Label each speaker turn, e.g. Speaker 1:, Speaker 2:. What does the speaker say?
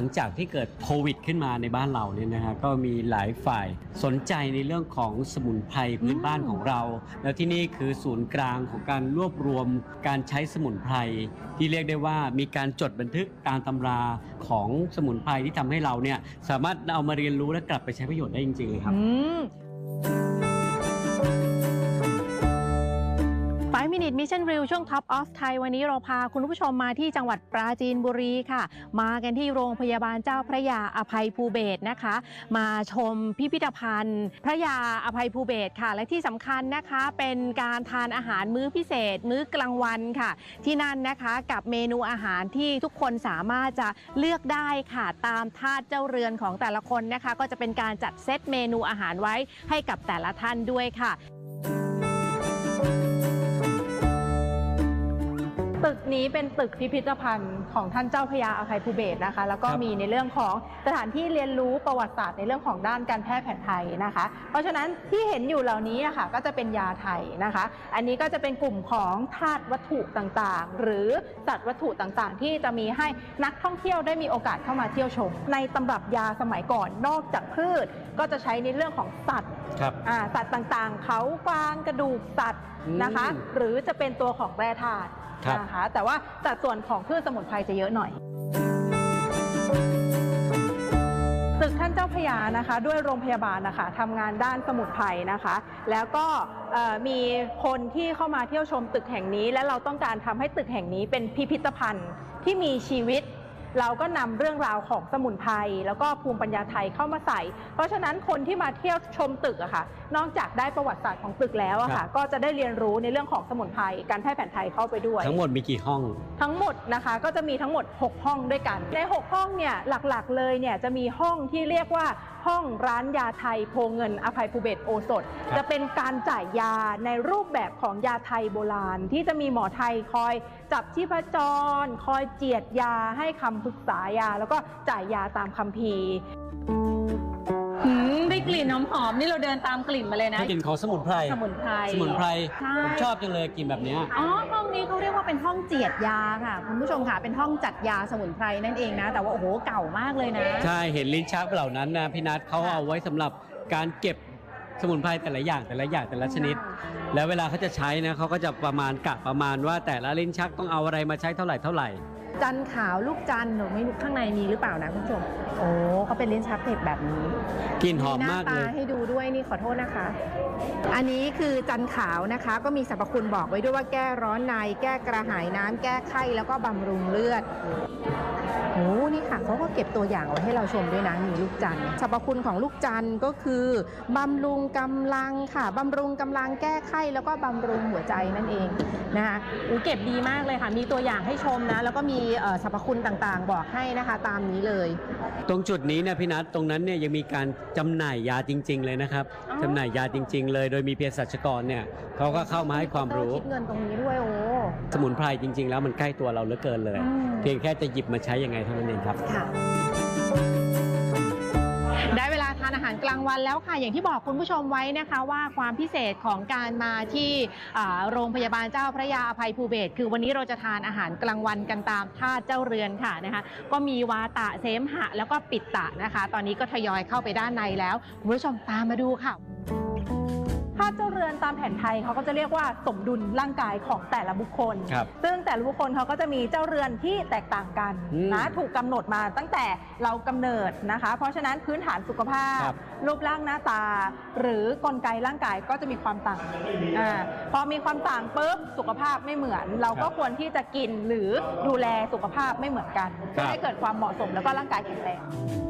Speaker 1: ลังจากที่เกิดโควิดขึ้นมาในบ้านเราเนี่ยนะฮะก็มีหลายฝ่ายสนใจในเรื่องของสมุนไพรพื้นบ้านของเรา แล้วที่นี่คือศูนย์กลางของการรวบรวมการใช้สมุนไพรที่เรียกได้ว่ามีการจดบันทึกตามตำราของสมุนไพรที่ทำให้เราเนี่ยสามารถเอามาเรียนรู้และกลับไปใช้ประโยชน์ได้จริงๆเลยครับ
Speaker 2: Mission Reel ช่วง Top of Thai วันนี้เราพาคุณผู้ชมมาที่จังหวัดปราจีนบุรีค่ะ มากันที่โรงพยาบาลเจ้าพระยาอภัยภูเบศนะคะ มาชมพิพิธภัณฑ์ พระยาอภัยภูเบศค่ะ และที่สำคัญนะคะเป็นการทานอาหารมื้อพิเศษ มื้อกลางวันค่ะ ที่นั่นนะคะกับเมนูอาหารที่ทุกคนสามารถจะเลือกได้ค่ะตามทาสเจ้าเรือนของแต่ละคนนะคะ ก็จะเป็นการจัดเซตเมนูอาหารไว้ให้กับแต่ละท่านด้วยค่ะ ตึกนี้เป็นตึกพิพิธภัณฑ์ของท่านเจ้าพระยาอภัยภูเบศรนะคะ แล้วก็
Speaker 1: ครับ
Speaker 2: มีในเรื่องของสถานที่เรียนรู้ประวัติศาสตร์ในเรื่องของด้านการแพทย์แผนไทยนะคะ เพราะฉะนั้นที่เห็นอยู่เหล่านี้อะค่ะก็จะเป็นยาไทยนะคะ อันนี้ก็จะเป็นกลุ่มของธาตุวัตถุต่างๆ หรือสัตว์วัตถุต่างๆ ที่จะมีให้นักท่องเที่ยวได้มีโอกาสเข้ามาเที่ยวชม ในตำรับยาสมัยก่อนนอกจากพืช ก็จะใช้ในเรื่องของสัตว์
Speaker 1: ครับ
Speaker 2: อ่าสัตว์ต่างๆ เขากวางกระดูกสัตว์นะคะ
Speaker 1: อืม
Speaker 2: หรือจะเป็นตัวของแร่ธาตุ
Speaker 1: ครับ
Speaker 2: นะคะแต่ว่าสัดส่วนของพืชสมุนไพรจะเยอะหน่อยตึกท่านเจ้าพระยานะคะ ด้วยโรงพยาบาลนะคะทำงานด้านสมุนไพรนะคะ แล้วก็เอ่อมีคนที่เข้ามาเที่ยวชมตึกแห่งนี้ และเราต้องการทำให้ตึกแห่งนี้เป็นพิพิธภัณฑ์ที่มีชีวิต เราก็นำเรื่องราวของสมุนไพรแล้วก็ภูมิปัญญาไทยเข้ามาใส่ เพราะฉะนั้นคนที่มาเที่ยวชมตึกอะค่ะ นอกจากได้ประวัติศาสตร์ของตึกแล้วอะ
Speaker 1: ครั
Speaker 2: ค่ะ
Speaker 1: บ
Speaker 2: ก็จะได้เรียนรู้ในเรื่องของสมุนไพรการแพทย์แผนไทยเข้าไปด้วย
Speaker 1: ทั้งหมดมีกี่ห้อง
Speaker 2: ทั้งหมดนะคะก็จะมีทั้งหมด 6 ห้องด้วยกัน ใน 6 ห้องเนี่ยหลักๆ เลยเนี่ยจะมีห้องที่เรียกว่าห้องร้านยาไทยโพเงินอภัยภูเบศรโอสถ
Speaker 1: ครับ
Speaker 2: จะเป็นการจ่ายยาในรูปแบบของยาไทยโบราณ ที่จะมีหมอไทยคอยจับชีพจร คอยเจียดยาให้คำปรึกษายาแล้วก็จ่ายยาตามคัมภีร์ได้กลิ่นหอมๆนี่เราเดินตามกลิ่นมาเลยนะ
Speaker 1: ให้กลิ่นของสมุนไพร
Speaker 2: สมุนไพร
Speaker 1: สมุนไพร
Speaker 2: ใช่
Speaker 1: ผมชอบจังเลยกลิ่นแบบเนี้ย
Speaker 2: อ๋อห้องนี้เขาเรียกว่าเป็นห้องเจียดยาค่ะ คุณผู้ชมค่ะเป็นห้องจัดยาสมุนไพรนั่นเองนะ แต่ว่าโอ้โหเก่ามากเลยนะ
Speaker 1: ใช่ เห็นลิ้นชักเหล่านั้นนะพี่นัทเขาเอาไว้สำหรับการเก็บสมุนไพรแต่ละอย่างแต่ละอย่างแต่ละชนิด แล้วเวลาเขาจะใช้นะเขาก็จะประมาณกะประมาณว่าแต่ละลิ้นชักต้องเอาอะไรมาใช้เท่าไหร่เท่าไหร่
Speaker 2: จันขาวลูกจันหนูไม่รู้ข้างในมีหรือเปล่านะคุณผู้ชม โอ้เขาเป็นลิ้นชักเพชรแบบนี้
Speaker 1: กลิ่นหอมมาก
Speaker 2: หน้า
Speaker 1: เล
Speaker 2: ตายให้ดูด้วยนี่ขอโทษนะคะ อันนี้คือจันขาวนะคะ ก็มีสรรพคุณบอกไว้ด้วยว่าแก้ร้อนใน แก้กระหายน้ำแก้ไข้แล้วก็บำรุงเลือดโอ้นี่ค่ะเขาก็เก็บตัวอย่างไว้ให้เราชมด้วยนะนี่ลูกจันทร์สรรพคุณของลูกจันทร์ก็คือบำรุงกำลังค่ะบำรุงกำลังแก้ไข้แล้วก็บำรุงหัวใจนั่นเองนะคะอูเก็บดีมากเลยค่ะ มีตัวอย่างให้ชมนะ แล้วก็มีเอ่อสรรพคุณต่างๆ บอกให้นะคะตามนี้เลย
Speaker 1: ตรงจุดนี้เนี่ยพี่นัทตรงนั้นเนี่ยยังมีการจำหน่ายยาจริง ๆ เลยนะครับ
Speaker 2: อ๋อ
Speaker 1: จำหน่ายยาจริง ๆ เลย โดยมีเภสัชกรเนี่ยเขาก็เข้ามาให้ความรู้
Speaker 2: คิดเงินตรงนี้ด้วยโอ้
Speaker 1: สมุนไพรจริง ๆ แล้วมันใกล้ตัวเราเหลือเกินเลย
Speaker 2: อืม
Speaker 1: เพียงแค่จะหยิบมาใช้ยังไงเท่านั้นเองครับ
Speaker 2: ค่ะได้เวลาทานอาหารกลางวันแล้วค่ะ อย่างที่บอกคุณผู้ชมไว้นะคะว่าความพิเศษของการมาที่อ่าโรงพยาบาลเจ้าพระยาอภัยภูเบศรคือวันนี้เราจะทานอาหารกลางวันกันตามท่าเจ้าเรือนค่ะนะคะ ก็มีวาตะเสมหะ แล้วก็ปิดตะนะคะ ตอนนี้ก็ทยอยเข้าไปด้านในแล้วคุณผู้ชมตามมาดูค่ะภาพเจ้าเรือนตามแผนไทยเขาก็จะเรียกว่าสมดุลร่างกายของแต่ละบุคคล
Speaker 1: ครับ
Speaker 2: ซึ่งแต่ละบุคคลเขาก็จะมีเจ้าเรือนที่แตกต่างกัน
Speaker 1: อืม
Speaker 2: นะถูกกำหนดมาตั้งแต่เรากำเนิดนะคะ เพราะฉะนั้นพื้นฐานสุขภาพ
Speaker 1: ครับ
Speaker 2: รูปร่างหน้าตา หรือกลไกร่างกายก็จะมีความต่างอาพอมีความต่างปุ๊บสุขภาพไม่เหมือน เราก็ควรที่จะกินหรือดูแลสุขภาพไม่เหมือนกันเพื่อให้เกิดความเหมาะสมแล้วก็ร่างกายแข็งแรง
Speaker 1: อ๋